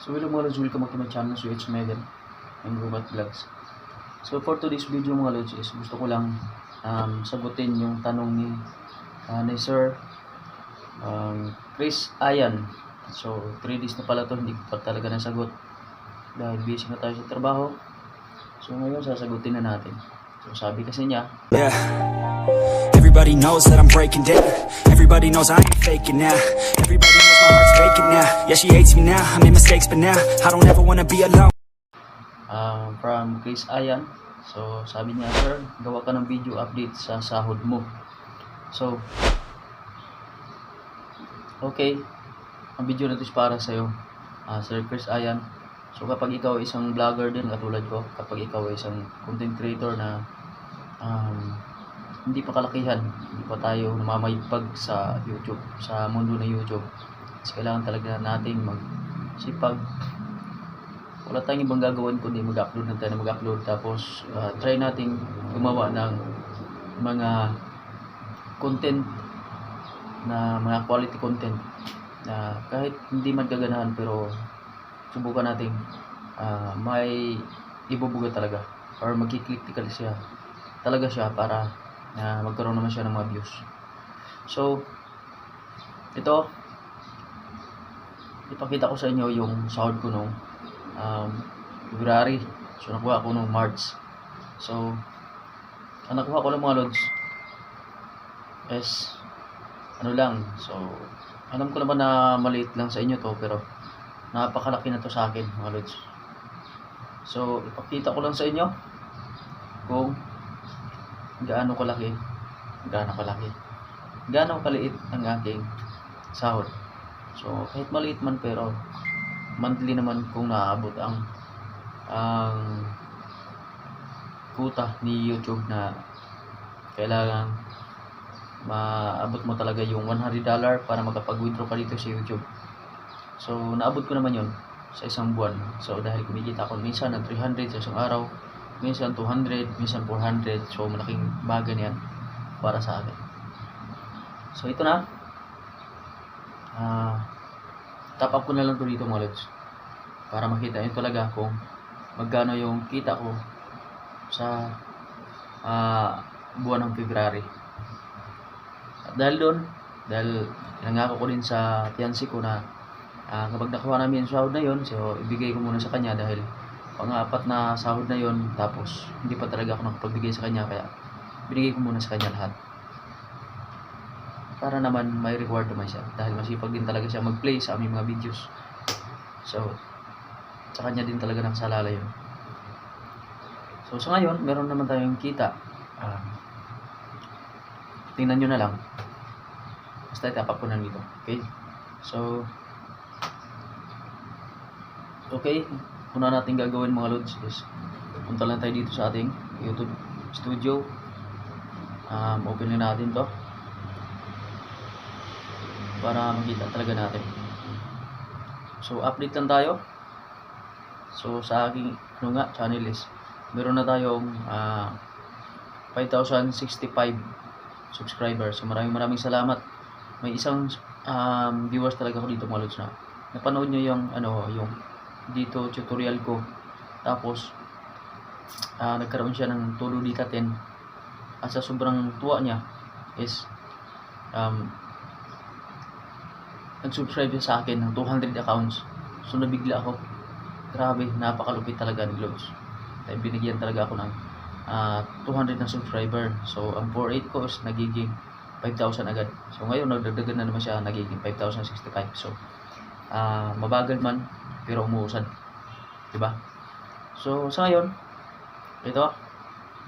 So hello mga lods, welcome back to my channel, so it's Megan and Robot Vlogs. So for today's video mga lods is gusto ko lang um, sagutin yung tanong ni, uh, ni Sir um, Chris Ayan. So 3 days na pala to, hindi ko pa talaga nasagot dahil busy na tayo sa trabaho. So ngayon sasagutin na natin. So sabi kasi niya, Yeah. Everybody knows that I'm breaking down. Everybody knows I ain't faking now. Everybody knows my heart's faking now. Yeah, she hates me now. I made mistakes, but now I don't ever wanna be alone. um, from Chris Ayan. So, sabi niya, Sir, gawa ka ng video update sa sahod mo. So, okay. Ang video na ito is para sa'yo, ah, Sir Chris Ayan. So, kapag ikaw ay isang vlogger din, katulad ko, kapag ikaw ay isang content creator na um, hindi pa kalakihan, hindi pa tayo namamaypag sa YouTube, sa mundo ng YouTube. Kasi kailangan talaga nating magsipag, wala tayong ibang gagawin kundi mag-upload na tayo mag-upload. Tapos uh, try nating gumawa ng mga content na mga quality content na kahit hindi man gaganahan pero subukan nating ah, may ibubuga talaga or magkiklik siya talaga siya para na magkaroon naman siya ng mga views so ito ipakita ko sa inyo yung sahod ko nung um, February. So, nakuha ko nung March. So, ang nakuha ko ng mga lods is ano lang. So, alam ko naman na maliit lang sa inyo to pero napakalaki na to sa akin mga lods. So, ipakita ko lang sa inyo kung gaano kalaki, gaano kalaki, gaano kaliit ang aking sahod. So, kahit maliit man pero monthly naman kung naaabot ang ang kuta ni YouTube na kailangan maabot mo talaga yung $100 para makapag-withdraw ka dito sa YouTube. So, naabot ko naman yon sa isang buwan. So, dahil kumikita ako minsan ng 300 sa isang araw, minsan 200, minsan 400. So, malaking bagay na yan para sa akin. So, ito na. Ah, top up ko na lang to dito mga lods para makita nyo talaga kung magkano yung kita ko sa ah, buwan ng February at dahil doon dahil nangako ko din sa fiancé ko na ah, kapag nakuha namin yung sahod na yon so ibigay ko muna sa kanya dahil pang-apat na sahod na yon tapos hindi pa talaga ako nakapagbigay sa kanya kaya binigay ko muna sa kanya lahat. Para naman may reward naman siya dahil masipag din talaga siya mag-play sa aming mga videos. So sa kanya din talaga nakasalala yun. So sa ngayon meron naman tayong kita. Ah, tingnan nyo na lang. Basta itapap ko na dito okay? So okay una natin gagawin mga lods is punta lang tayo dito sa ating youtube studio um, open na natin to para makita talaga natin. So, update lang tayo. So, sa aking ano nga, channel is meron na tayong ah, 5,065 subscribers. So, maraming maraming salamat. May isang um, viewers talaga ko dito mga lods na napanood nyo yung ano, yung dito tutorial ko. Tapos, ah, nagkaroon siya ng dita 10. At sa sobrang tuwa niya is um, nag-subscribe siya sa akin ng 200 accounts. So nabigla ako. Grabe, napakalupit talaga ni. Dahil binigyan talaga ako ng ah, 200 na subscriber. So ang 48 ko is nagiging 5,000 agad. So ngayon nagdagdagan na naman siya nagiging 5,065. So ah, mabagal man pero umuusad. 'Di ba? So sa ngayon ito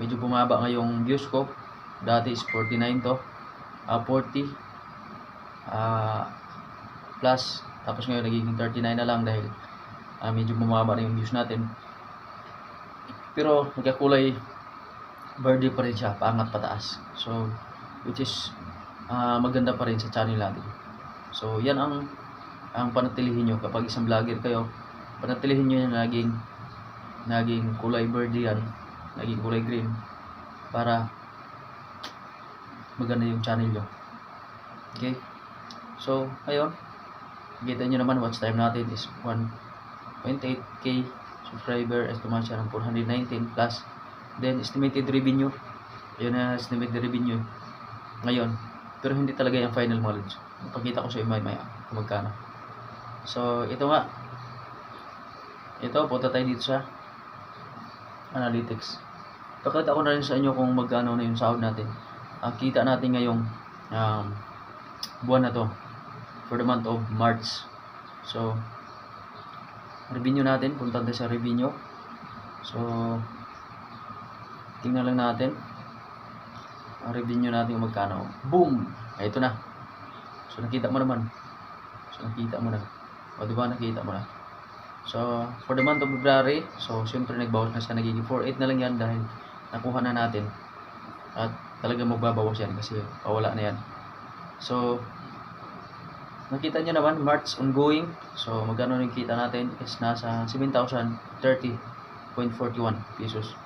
medyo bumaba ngayong views ko. Dati is 49 to. ah 40 ah plus tapos ngayon nagiging 39 na lang dahil ah, medyo bumaba na yung views natin pero nagkakulay birdie pa rin siya paangat pataas so which is ah, maganda pa rin sa channel natin so yan ang ang panatilihin nyo. Kapag isang vlogger kayo panatilihin nyo yung naging naging kulay birdie yan naging kulay green para maganda yung channel nyo. Okay? So ayun. Kita nyo naman watch time natin is 1 0.8k subscriber. At tumaas siya ng 419 plus. Then estimated revenue. Yun na estimated revenue. Ngayon pero hindi talaga yung final mga lods pakita ko sa inyo maya kung magkano so ito nga. Ito punta tayo dito sa analytics. Pakita ko na rin sa inyo kung magkano na yung sahod natin. Ang kita natin ngayong um, buwan na to for the month of March. So revenue natin punta tayo sa revenue. So tingnan lang natin. Ang revenue natin kung magkano. Boom! Ito na. So nakita mo naman. So nakita mo na o diba nakita mo na. So for the month of February so siyempre nagbawas na siya. Nagiging 4.8 na lang yan dahil nakuha na natin. At talaga magbabawas yan kasi pawala na yan. So nakita nyo naman March ongoing. So magkano yung kita natin is nasa 7,030.41 pesos.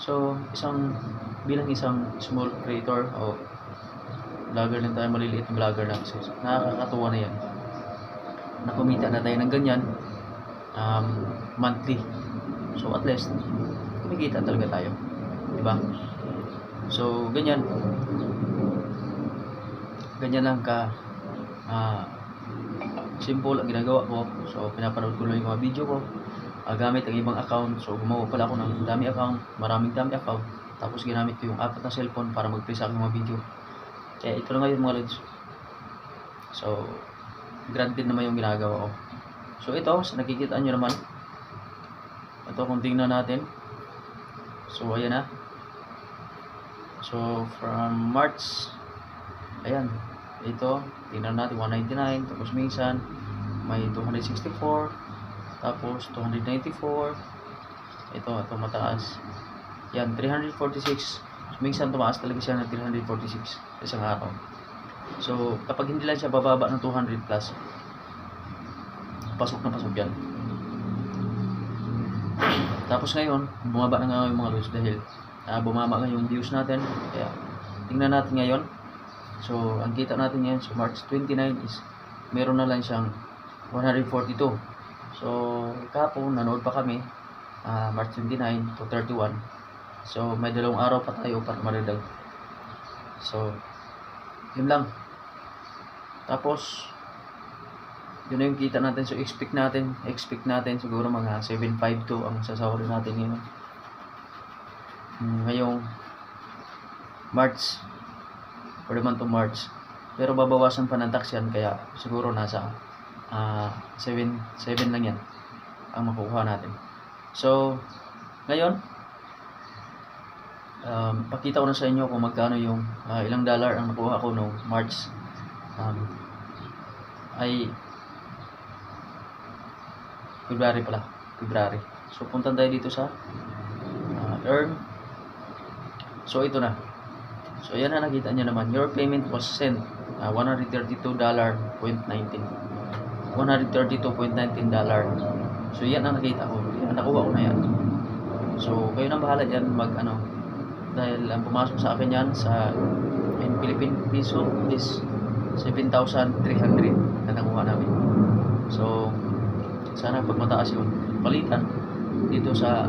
So isang bilang isang small creator o vlogger lang tayo maliliit na vlogger lang kasi. Nakakatuwa na yan nakumita na tayo ng ganyan um, monthly. So at least kumikita talaga tayo di ba? So ganyan. Ganyan lang ka ah simple ang ginagawa ko. So pinapanood ko lang yung mga video ko. Ah, gamit ang ibang account. So gumawa pala ako ng dami account maraming dami account. Tapos ginamit ko yung apat na cellphone para mag-play sa mga video. Kaya ito na ngayon mga lods. So granted naman yung ginagawa ko. So ito sa nakikita nyo naman ito kung tingnan natin. So ayan na. So from March ayan ito tingnan natin 199 tapos minsan may 264 tapos 294 ito ito mataas. Yan 346 minsan tumaas talaga siya ng 346 sa isang araw so kapag hindi lang siya bababa ng 200 plus pasok na pasok yan tapos ngayon bumaba na nga yung mga views dahil ah, bumaba nga yung views natin kaya tingnan natin ngayon So, ang kita natin ngayon, so March 29 is meron na lang siyang 142. So, kapon, nanood pa kami, ah, March 29 to 31. So, may dalawang araw pa tayo para maridag. So, yun lang. Tapos, yun yung kita natin. So, expect natin, expect natin siguro mga 752 ang sasawarin natin ngayon. Hmm, Ngayong March for the month March. Pero babawasan pa ng tax yan, kaya siguro nasa ah 7, 7 lang yan ang makukuha natin. So, ngayon, um, pakita ko na sa inyo kung magkano yung ah, ilang dollar ang nakuha ko noong March. Um, ay February pala. February. So, punta tayo dito sa ah, earn. So, ito na. So, yan na nakita nyo naman. Your payment was sent. Uh, $132.19. $132.19. So, yan ang nakita ko. Yan, nakuha ko na yan. So, kayo nang bahala dyan mag ano. Dahil ang pumasok sa akin yan sa in Philippine peso is 7,300 na nakuha namin. So, sana pag mataas yung palitan dito sa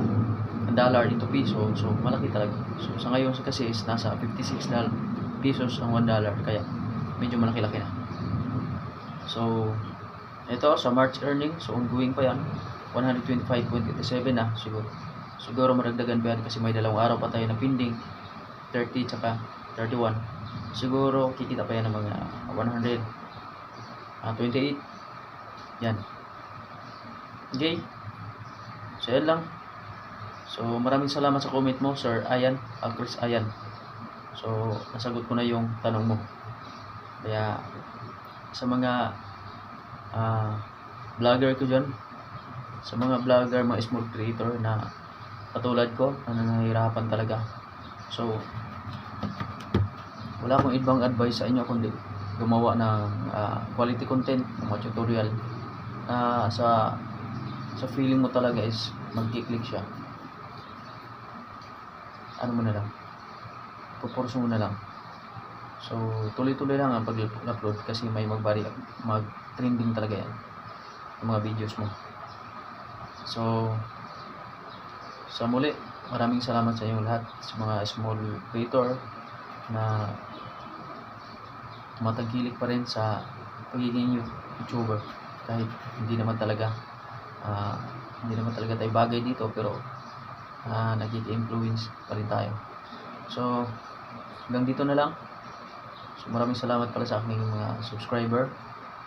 dollar dito piso so malaki talaga. So sa ngayon kasi is nasa 56 na pesos ang 1 dollar kaya medyo malaki-laki na. So ito sa March earning so ongoing pa yan 125.87 na siguro. Siguro maragdagan pa yan kasi may dalawang araw pa tayo na pending 30 tsaka 31 siguro kikita pa yan ng mga 128 yan okay so yan lang So, maraming salamat sa comment mo, Sir Ayan, uh, Chris Ayan. So, nasagot ko na yung tanong mo. Kaya, sa mga ah, vlogger ko dyan, sa mga vlogger, mga small creator na katulad ko, na nangahirapan talaga. So, wala akong ibang advice sa inyo kundi gumawa ng ah, quality content, mga tutorial. Na sa sa feeling mo talaga is magkiklik siya. Ano mo na lang? Proportion mo na lang. So tuloy-tuloy lang ang pag-upload kasi may magbari mag trending talaga yan ang mga videos mo. So, sa muli, maraming salamat sa inyong lahat sa mga small creator na tumatangkilik pa rin sa pagiging you- YouTuber kahit hindi naman talaga ah, hindi naman talaga tayo bagay dito pero uh, nagiging-influence pa rin tayo. So, hanggang dito na lang. So, maraming salamat pala sa aking mga subscriber,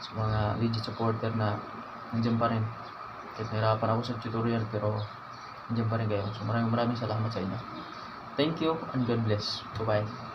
sa mga legit supporter na nandiyan pa rin. Kahit nahirapan ako sa tutorial pero nandiyan pa rin kayo. So, maraming maraming salamat sa inyo. Thank you and God bless. Bye-bye.